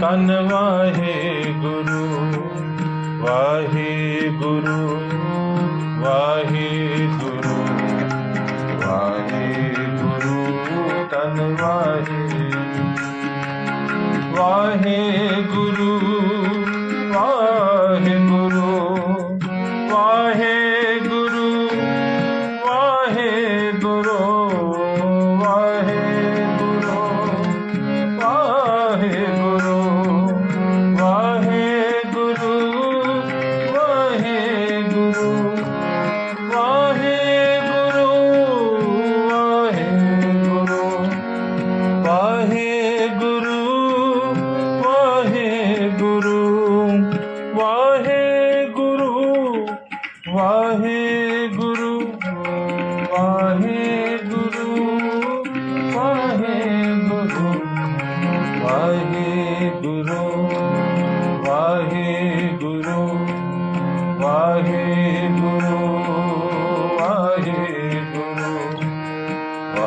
ਤਨ ਵਾਹਿਗੁਰੂ ਵਾਹਿਗੁਰੂ ਵਾਹਿਗੁਰੂ ਵਾਹਿਗੁਰੂ ਤਨ ਵਾਹਿਗੁਰੂ ਵਾਹਿ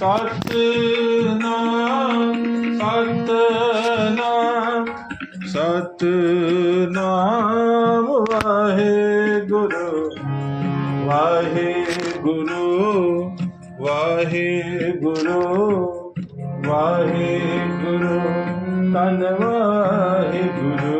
ਸਤਨਾਮ ਸਤਨਾਮ ਸਤਨਾਮ ਵਾਹਿਗੁਰੂ ਵਾਹਿਗੁਰੂ ਵਾਹਿਗੁਰੂ ਵਾਹਿਗੁਰੂ ਤਨ ਵਾਹਿਗੁਰੂ।